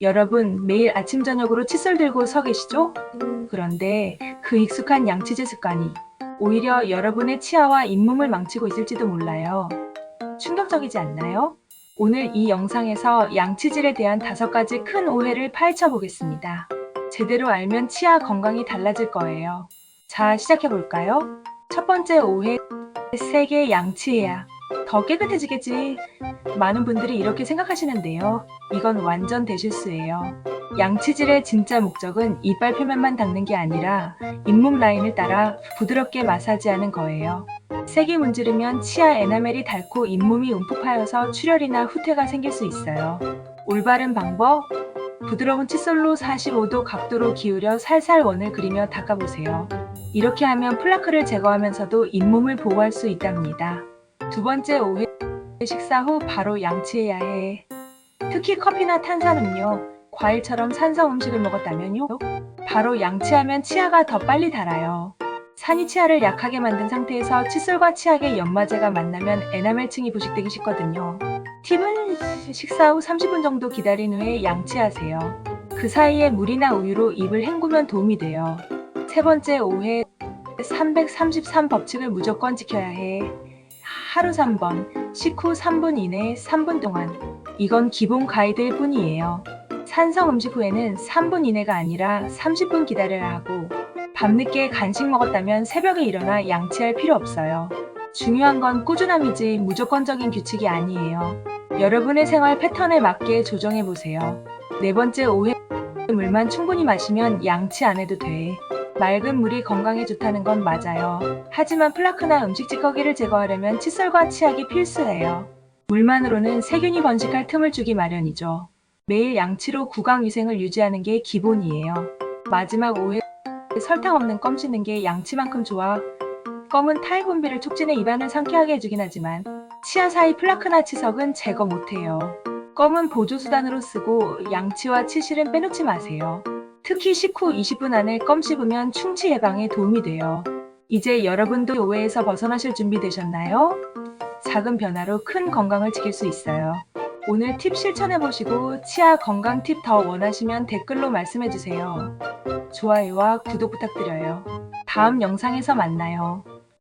여러분, 매일 아침 저녁으로 칫솔 들고 서 계시죠? 그런데 그 익숙한 양치질 습관이 오히려 여러분의 치아와 잇몸을 망치고 있을지도 몰라요. 충격적이지 않나요? 오늘 이 영상에서 양치질에 대한 다섯 가지 큰 오해를 파헤쳐 보겠습니다. 제대로 알면 치아 건강이 달라질 거예요. 자, 시작해 볼까요? 첫 번째 오해, 세게 양치해야 더 깨끗해지겠지. 많은 분들이 이렇게 생각하시는데요. 이건 완전 대실수예요. 양치질의 진짜 목적은 이빨 표면만 닦는 게 아니라 잇몸 라인을 따라 부드럽게 마사지하는 거예요. 세게 문지르면 치아 에나멜이 닳고 잇몸이 움푹 파여서 출혈이나 후퇴가 생길 수 있어요. 올바른 방법? 부드러운 칫솔로 45도 각도로 기울여 살살 원을 그리며 닦아보세요. 이렇게 하면 플라크를 제거하면서도 잇몸을 보호할 수 있답니다. 두 번째 오해, 식사 후 바로 양치해야 해. 특히 커피나 탄산음료, 과일처럼 산성 음식을 먹었다면요? 바로 양치하면 치아가 더 빨리 닳아요. 산이 치아를 약하게 만든 상태에서 칫솔과 치약의 연마제가 만나면 에나멜층이 부식되기 쉽거든요. 팁은 식사 후 30분 정도 기다린 후에 양치하세요. 그 사이에 물이나 우유로 입을 헹구면 도움이 돼요. 세 번째 오해 333 법칙을 무조건 지켜야 해. 하루 3번, 식후 3분 이내 3분 동안. 이건 기본 가이드일 뿐이에요. 산성 음식 후에는 3분 이내가 아니라 30분 기다려야 하고, 밤늦게 간식 먹었다면 새벽에 일어나 양치할 필요 없어요. 중요한 건 꾸준함이지 무조건적인 규칙이 아니에요. 여러분의 생활 패턴에 맞게 조정해 보세요. 네 번째 오해 물만 충분히 마시면 양치 안 해도 돼. 맑은 물이 건강에 좋다는 건 맞아요. 하지만 플라크나 음식 찌꺼기를 제거하려면 칫솔과 치약이 필수예요. 물만으로는 세균이 번식할 틈을 주기 마련이죠. 매일 양치로 구강 위생을 유지하는 게 기본이에요. 마지막 오해 설탕 없는 껌 씹는 게 양치만큼 좋아. 껌은 탈 분비를 촉진해 입안을 상쾌하게 해주긴 하지만 치아 사이 플라크나 치석은 제거 못해요. 껌은 보조수단으로 쓰고 양치와 치실은 빼놓지 마세요. 특히 식후 20분 안에 껌 씹으면 충치 예방에 도움이 돼요. 이제 여러분도 오해에서 벗어나실 준비 되셨나요? 작은 변화로 큰 건강을 지킬 수 있어요. 오늘 팁 실천해보시고 치아 건강 팁 더 원하시면 댓글로 말씀해주세요. 좋아요와 구독 부탁드려요. 다음 영상에서 만나요.